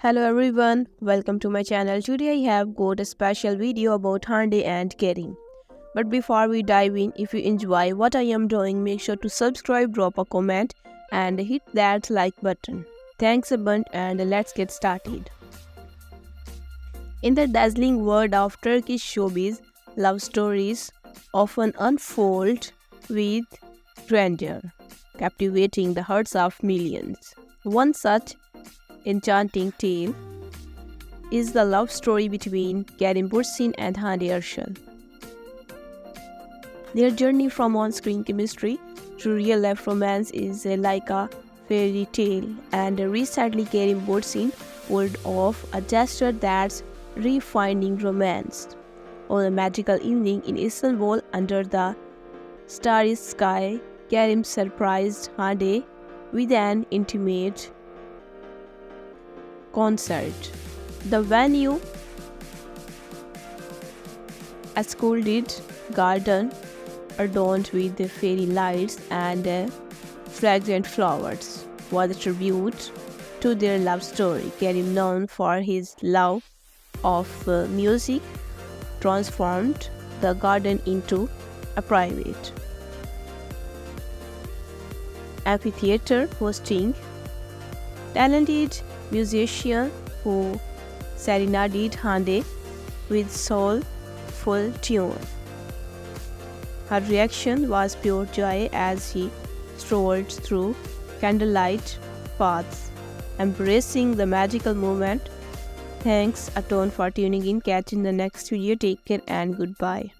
Hello everyone, welcome to my channel. Today I have got a special video about Hande and Kerim. But before we dive in, if you enjoy what I am doing, make sure to subscribe, drop a comment and hit that like button. Thanks a bunch and let's get started. In the dazzling world of Turkish showbiz, love stories often unfold with grandeur, captivating the hearts of millions. One such enchanting tale is the love story between Karim Bürsin and Hande Erçel. Their journey from on-screen chemistry to real-life romance is uh, like a fairy tale, and recently Karim Bürsin pulled off a gesture that's refining romance. On a magical evening in Istanbul under the starry sky, Karim surprised Hande with an intimate concert. The venue, a sculpted garden adorned with fairy lights and uh, fragrant flowers, was a tribute to their love story. Kerim, known for his love of uh, music, transformed the garden into a private amphitheater hosting talented musician who serenaded Hande with soulful tune. Her reaction was pure joy as he strolled through candlelight paths, embracing the magical moment. Thanks a ton for tuning in. Catch in the next video. Take care and goodbye.